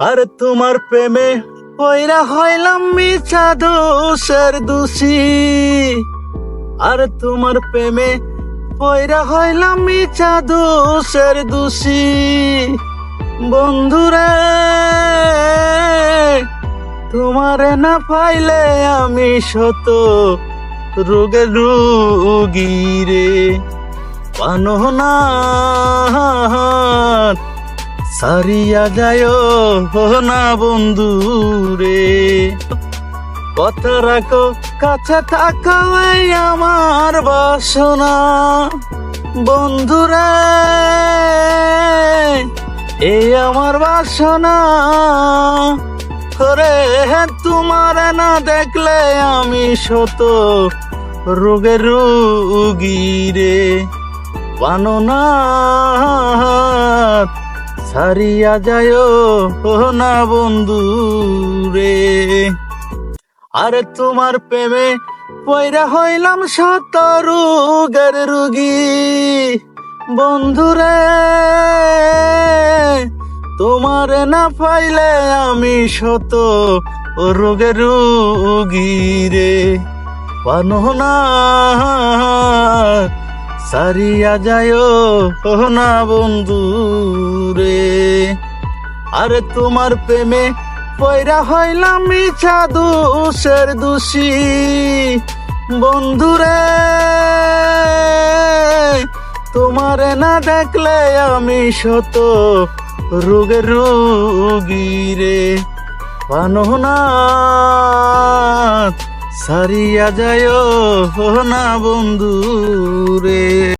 আর তোমার প্রেমে পয়রা হইলাম মিছা দোষের দোষী। আর তোমার প্রেমে পয়রা হইলাম মিছা দোষের দোষী। বন্ধুরে, তোমারে না পাইলে আমি শত রোগে রোগী রে। পানো না সারিয়া যায় না বন্ধু রে। কথা রাখো, কাছে থাকো আমার বাসনা। বন্ধুরে এই আমার বাসনা। করে তোমার না দেখলে আমি শত রোগে রোগী রে। না সারিয়া যায় না বন্ধু রে। আরে তোমার প্রেমে পয়রা হইলাম শত রোগের রুগী। বন্ধুরে তোমার না পাইলে আমি শত রোগের রুগী রে। পানো না সারিয়া যায় না বন্ধু রে। আরে তোমার প্রেমে পয়রা হইলাম মিছা দোষের দোষী। বন্ধুরে তোমারে না দেখলে আমি শত রোগের রোগী রে। পানো না সারিয়া যায় না বন্ধু রে